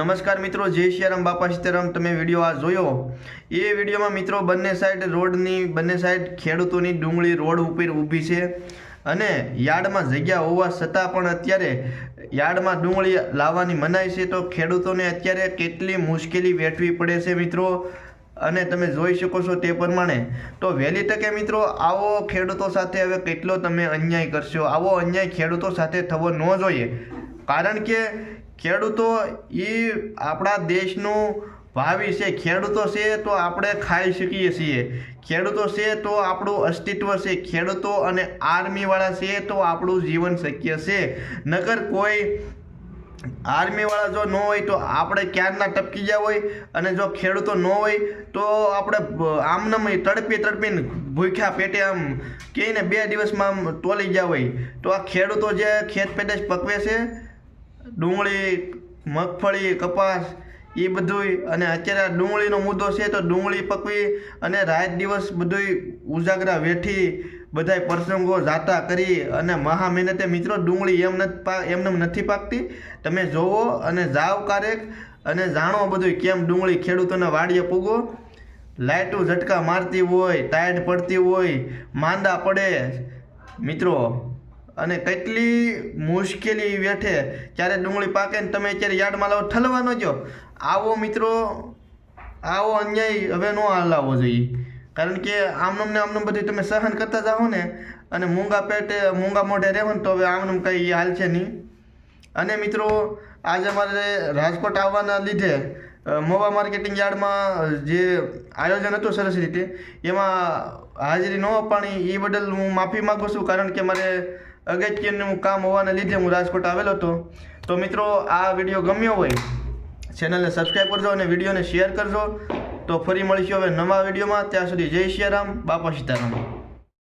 નમસ્કાર મિત્રો, જય સિયારામ બાપા સીતારામ, તમે વીડિયો આ જોયો? એ વિડીયોમાં મિત્રો બંને સાઈડ રોડની, બંને સાઈડ ખેડૂતોની ડુંગળી રોડ ઉપર ઊભી છે અને યાર્ડમાં જગ્યા હોવા છતાં પણ અત્યારે યાર્ડમાં ડુંગળી લાવવાની મનાઈ છે તો ખેડૂતોને અત્યારે કેટલી મુશ્કેલી વેઠવી પડે છે મિત્રો? અને તમે જોઈ શકો છો તે પ્રમાણે. તો વહેલી તકે મિત્રો, આવો ખેડૂતો સાથે હવે કેટલો તમે અન્યાય કરશો? આવો અન્યાય ખેડૂતો સાથે થવો ન જોઈએ. કારણ કે ખેડૂતો એ આપણા દેશનું ભાવિ છે. ખેડૂતો છે તો આપણે ખાઈ શકીએ છીએ. ખેડૂતો છે તો આપણું અસ્તિત્વ છે. ખેડૂતો અને આર્મીવાળા છે તો આપણું જીવન શક્ય છે. નકર કોઈ આર્મીવાળા જો ન હોય તો આપણે ક્યારના ટપકી ગયા હોય અને જો ખેડૂતો ન હોય તો આપણે આમનામ તડપી તડપીને ભૂખ્યા પેટે આમ કહીને બે દિવસમાં આમ તોલી ગયા હોય. તો આ ખેડૂતો જે ખેત પેદાશ પકવે છે ડુંગળી, મગફળી, કપાસ એ બધુંય. અને અત્યારે ડુંગળીનો મુદ્દો છે તો ડુંગળી પકવી અને રાત દિવસ બધુંય ઉજાગરા વેઠી, બધાય પ્રસંગો જાતા કરી અને મહા મહેનતે મિત્રો ડુંગળી એમ એમને નથી પાકતી. તમે જોવો અને જાઓ ક્યારેક અને જાણો બધું કેમ ડુંગળી ખેડૂતોના વાડીએ પૂગો. લાઇટો ઝટકા મારતી હોય, ટાયર્ડ પડતી હોય, માંદા પડે. મિત્રો અને કેટલી મુશ્કેલી વેઠે ત્યારે ડુંગળી પાકે ને તમે અત્યારે યાર્ડમાં લાવો, ઠલવાનો જો આવો મિત્રો, આવો અન્યાય હવે ન હલાવવો જોઈએ. કારણ કે આમનું ને આમનું બધું તમે સહન કરતા જાઓ ને, અને મૂંગા પેટે, મૂંગા મોઢે રહેવો ને તો હવે આમનમ કંઈ હાલ છે નહીં. અને મિત્રો, આજે અમારે રાજકોટ આવવાના લીધે મોવા માર્કેટિંગ યાર્ડમાં જે આયોજન હતું સરસ રીતે, એમાં હાજરી ન અપાણી એ બદલ હું માફી માગું છું, કારણ કે મારે અગત્યનું કામ હોવાને લીધે હું રાજકોટ આવેલો હતો. તો મિત્રો, આ વીડિયો ગમ્યો હોય, ચેનલને સબસ્ક્રાઈબ કરજો અને વિડીયોને શેર કરજો. તો ફરી મળીશું હવે નવા વિડીયોમાં. ત્યાં સુધી જય સિયારામ બાપા સીતારામ.